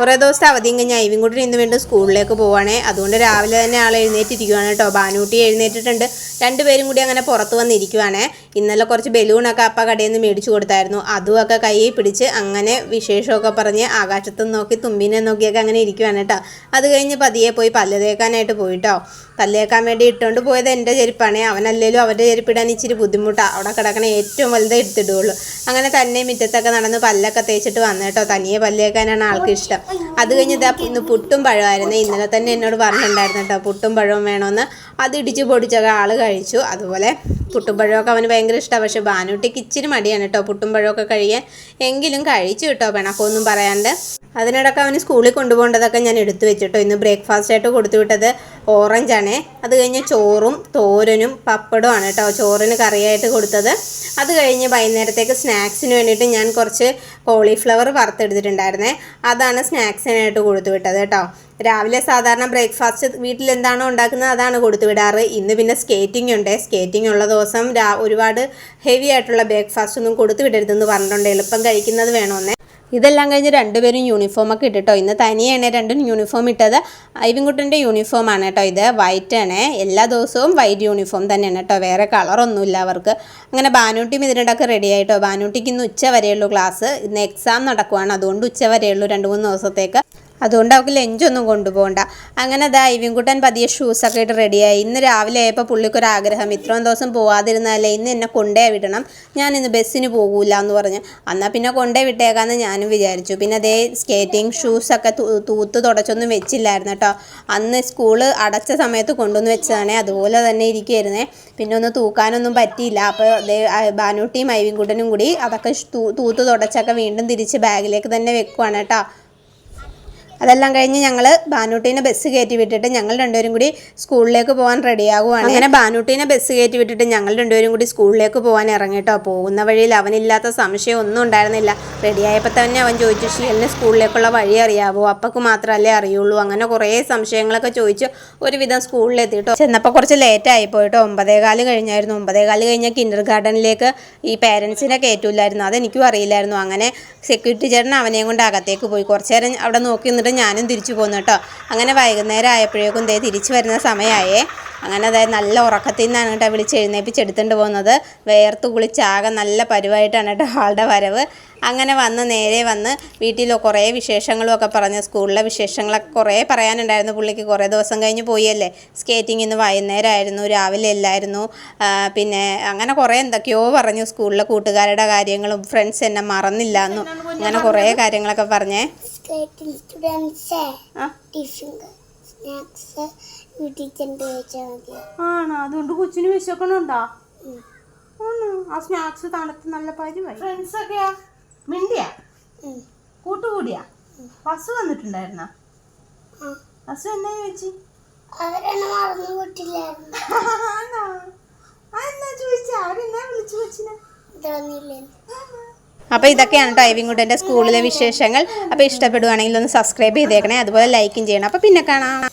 കുറേ ദിവസത്തെ അവധിയും കഴിഞ്ഞ് ഐവിൻകുട്ടി ഇന്ന് വീണ്ടും സ്കൂളിലേക്ക് പോവാണേ. അതുകൊണ്ട് രാവിലെ തന്നെ ആൾ എഴുന്നേറ്റിരിക്കുവാണ് കേട്ടോ. ബാനൂട്ടി എഴുന്നേറ്റിട്ടുണ്ട്. രണ്ടുപേരും കൂടി അങ്ങനെ പുറത്ത് വന്നിരിക്കുവാണേ. ഇന്നലെ കുറച്ച് ബലൂണൊക്കെ അപ്പ കടയിൽ നിന്ന് മേടിച്ചു കൊടുത്തായിരുന്നു. അതുമൊക്കെ കയ്യിൽ പിടിച്ച് അങ്ങനെ വിശേഷമൊക്കെ പറഞ്ഞ് ആകാശത്ത് നോക്കി തുമ്പിനെ നോക്കിയൊക്കെ അങ്ങനെ ഇരിക്കുവാണ് കേട്ടോ. അത് കഴിഞ്ഞ് പതിയെ പോയി പല്ല് തേക്കാനായിട്ട് പോയിട്ടോ. പല്ല് തേക്കാൻ വേണ്ടി ഇട്ടുകൊണ്ട് പോയത് എന്റെ ചെരുപ്പാണ്. അവനല്ലേലും അവന്റെ ചെരുപ്പിടാൻ ഇച്ചിരി ബുദ്ധിമുട്ടാണ് അവിടെ കിടക്കണ ഏറ്റവും വലുതേ എടുത്തിടുകയുള്ളൂ അങ്ങനെ തന്നെ മുറ്റത്തൊക്കെ നടന്ന് പല്ലൊക്കെ തേച്ചിട്ട് വന്നു കേട്ടോ. തനിയെ പല്ലേക്കാനാണ് ആൾക്ക് ഇഷ്ടം. അത് കഴിഞ്ഞത് ഇന്ന് പുട്ടും പഴമായിരുന്നു. ഇന്നലെ തന്നെ എന്നോട് പറഞ്ഞിട്ടുണ്ടായിരുന്നു കേട്ടോ പുട്ടും പഴവും വേണമെന്ന് അത് ഇടിച്ച് പൊടിച്ചൊക്കെ ആൾ കഴിച്ചു. അതുപോലെ പുട്ടും പഴമൊക്കെ അവന് ഭയങ്കര ഇഷ്ടമാണ് പക്ഷേ ബാനൂട്ടിക്ക് ഇച്ചിരി മടിയാണ് കേട്ടോ പുട്ടുമ്പഴമൊക്കെ കഴിയാൻ എങ്കിലും കഴിച്ചു കേട്ടോ പിണക്കൊന്നും പറയാണ്ട്. അതിനിടയ്ക്ക് അവന് സ്കൂളിൽ കൊണ്ടുപോകേണ്ടതൊക്കെ ഞാൻ എടുത്തു വെച്ചിട്ടോ ഇന്ന് ബ്രേക്ക്ഫാസ്റ്റ് ആയിട്ട് കൊടുത്തു വിട്ടത് ഓറഞ്ചാണേ. അത് കഴിഞ്ഞ് ചോറും തോരനും പപ്പടവും കേട്ടോ ചോറിന് കറിയായിട്ട് കൊടുത്തത്. അത് കഴിഞ്ഞ് വൈകുന്നേരത്തേക്ക് സ്നാക്സിന് വേണ്ടിയിട്ട് ഞാൻ കുറച്ച് കോളിഫ്ലവർ വറുത്തെടുത്തിട്ടുണ്ടായിരുന്നേ. അതാണ് സ്നാക്സിനായിട്ട് കൊടുത്തു വിട്ടത് കേട്ടോ. രാവിലെ സാധാരണ ബ്രേക്ക്ഫാസ്റ്റ് വീട്ടിൽ എന്താണോ ഉണ്ടാക്കുന്നത് അതാണ് കൊടുത്തു വിടാറ്. ഇന്ന് പിന്നെ സ്കേറ്റിംഗ് ഉണ്ട്. സ്കേറ്റിംഗ് ഉള്ള ദിവസം ഒരുപാട് ഹെവി ആയിട്ടുള്ള ബ്രേക്ക്ഫാസ്റ്റ് ഒന്നും കൊടുത്തു വിടരുതെന്ന് പറഞ്ഞിട്ടുണ്ട്. എളുപ്പം കഴിക്കുന്നത് വേണമെന്നേ ഇതെല്ലാം കഴിഞ്ഞ് രണ്ടുപേരും യൂണിഫോമൊക്കെ ഇട്ടിട്ടോ. ഇന്ന് തനിയാണ് രണ്ടും യൂണിഫോം ഇട്ടത്. ഐവിൻകുട്ടന്റെ യൂണിഫോമാണ് കേട്ടോ ഇത്. വൈറ്റ് ആണ്. എല്ലാ ദിവസവും വൈറ്റ് യൂണിഫോം തന്നെയാണ് കേട്ടോ. വേറെ കളറൊന്നുമില്ല അവർക്ക്. അങ്ങനെ ബാനൂട്ടിയും ഇതിനിടയ്ക്ക് റെഡി ആയിട്ടോ. ബാനൂട്ടിക്ക് ഇന്ന് ഉച്ച വരെയുള്ളൂ ക്ലാസ് ഇന്ന് എക്സാം നടക്കുവാണ്. അതുകൊണ്ട് ഉച്ച വരെയുള്ളൂ. രണ്ട് മൂന്ന് ദിവസത്തേക്ക്. അതുകൊണ്ട് അവൾക്ക് ലഞ്ചൊന്നും കൊണ്ടുപോകണ്ട. അങ്ങനെ അതാ ഇവിൻകുട്ടൻ പതിയെ ഷൂസൊക്കെ ഇട്ട് റെഡിയായി ഇന്ന് രാവിലെ ആയപ്പോൾ പുള്ളിക്കൊരാഗ്രഹം. ഇത്രയും ദിവസം പോവാതിരുന്നാലേ ഇന്ന് എന്നെ കൊണ്ടേ വിടണം. ഞാൻ ഇന്ന് ബസ്സിന് പോകൂല എന്ന് പറഞ്ഞ്. എന്നാൽ പിന്നെ കൊണ്ടേ വിട്ടേക്കാന്ന് ഞാനും വിചാരിച്ചു. പിന്നെ അതേ സ്കേറ്റിംഗ് ഷൂസൊക്കെ തൂത്ത് തുടച്ചൊന്നും വെച്ചില്ലായിരുന്നു കേട്ടോ. അന്ന് സ്കൂൾ അടച്ച സമയത്ത് കൊണ്ടുവന്ന് വെച്ചതാണേ. അതുപോലെ തന്നെ ഇരിക്കുമായിരുന്നേ പിന്നെ ഒന്ന് തൂക്കാനൊന്നും പറ്റിയില്ല. അപ്പോൾ ബാനൂട്ടിയും ഐവിൻകുട്ടനും കൂടി അതൊക്കെ തൂത്ത് തുടച്ചൊക്കെ വീണ്ടും തിരിച്ച് ബാഗിലേക്ക് തന്നെ വെക്കുവാണ് കേട്ടോ. അതെല്ലാം കഴിഞ്ഞ് ഞങ്ങൾ ബാനൂട്ടീനെ ബസ് കയറ്റി വിട്ടിട്ട് ഞങ്ങൾ രണ്ടുപേരും കൂടി സ്കൂളിലേക്ക് പോകാൻ റെഡിയാകുവാണ്. അങ്ങനെ ബാനൂട്ടീനെ ബസ് കയറ്റി വിട്ടിട്ട് ഞങ്ങൾ രണ്ടുപേരും കൂടി സ്കൂളിലേക്ക് പോകാൻ ഇറങ്ങിട്ടോ. പോകുന്ന വഴിയിൽ അവനില്ലാത്ത സംശയം ഒന്നും ഉണ്ടായിരുന്നില്ല. റെഡിയായപ്പോൾ തന്നെ അവൻ ചോദിച്ചു ഷീലിന് സ്കൂളിലേക്കുള്ള വഴി അറിയാവോ? അപ്പക്ക് മാത്രമല്ലേ അറിയുള്ളൂ? അങ്ങനെ കുറേ സംശയങ്ങളൊക്കെ ചോദിച്ചു ഒരുവിധം സ്കൂളിലെത്തിട്ടോ. ചെന്നപ്പോൾ കുറച്ച് ലേറ്റ് ഒമ്പതേ ഒമ്പതേകാൽ കഴിഞ്ഞായിരുന്നു. ഒമ്പതേകാൽ കഴിഞ്ഞാൽ കിൻഡർ ഗാർഡനിലേക്ക് ഈ പേരൻസിനെ കയറ്റൂലായിരുന്നു. അതെനിക്കും അറിയില്ലായിരുന്നു. അങ്ങനെ സെക്യൂരിറ്റി ചേട്ടൻ അവനെയും കൊണ്ട് അകത്തേക്ക് പോയി. കുറച്ച് നേരം അവിടെ നോക്കി നിന്നിട്ട് ഞാനും തിരിച്ചു പോന്നു കേട്ടോ. അങ്ങനെ വൈകുന്നേരം ആയപ്പോഴേക്കും ദേ തിരിച്ചു വരുന്ന സമയമായേ. അങ്ങനെ അതായത് നല്ല ഉറക്കത്തിൽ നിന്നാണ് കേട്ടോ വിളിച്ച് എഴുന്നേപ്പിച്ചെടുത്തുകൊണ്ട് പോകുന്നത്. വേർത്ത് കുളിച്ചാകെ നല്ല പരുവായിട്ടാണ് കേട്ടോ ആളുടെ വരവ്. അങ്ങനെ വന്ന് നേരെ വന്ന് വീട്ടിൽ കുറേ വിശേഷങ്ങളും ഒക്കെ പറഞ്ഞ് സ്കൂളിലെ വിശേഷങ്ങളൊക്കെ കുറേ പറയാനുണ്ടായിരുന്നു. പുള്ളിക്ക് കുറേ ദിവസം കഴിഞ്ഞ് പോയല്ലേ. സ്കേറ്റിംഗ് ഇന്ന് വൈകുന്നേരമായിരുന്നു രാവിലെ അല്ലായിരുന്നു പിന്നെ അങ്ങനെ കുറേ എന്തൊക്കെയോ പറഞ്ഞു സ്കൂളിലെ കൂട്ടുകാരുടെ കാര്യങ്ങളും ഫ്രണ്ട്സ് എന്നെ മറന്നില്ല എന്നും. അങ്ങനെ കുറേ കാര്യങ്ങളൊക്കെ പറഞ്ഞേ. ആണോ? അതുകൊണ്ട് കൊച്ചിന് വിശക്കണുണ്ടോ? ആ സ്നാക്സ് തണുത്ത് നല്ല പരിവായി. ഫ്രണ്ട്സ് ഒക്കെയാ? മിണ്ടിയാ? കൂട്ടുകൂടിയാ? ബസ് വന്നിട്ടുണ്ടായിരുന്ന? ബസ് എന്നാ ചോദിച്ചു? ചോദിച്ചാ? അവരെന്നാ വിളിച്ചു കൊച്ചിനെ? തോന്നിയില്ലേ അപ്പോൾ ഇതൊക്കെയാണ് കേട്ടോ ഐവിൻകുട്ടന്റെ സ്കൂളിലെ വിശേഷങ്ങൾ. അപ്പോൾ ഇഷ്ടപ്പെടുവാണെങ്കിൽ ഒന്ന് സബ്സ്ക്രൈബ് ചെയ്തേക്കണേ. അതുപോലെ ലൈക്കും ചെയ്യണം. അപ്പോൾ പിന്നെ കാണാം.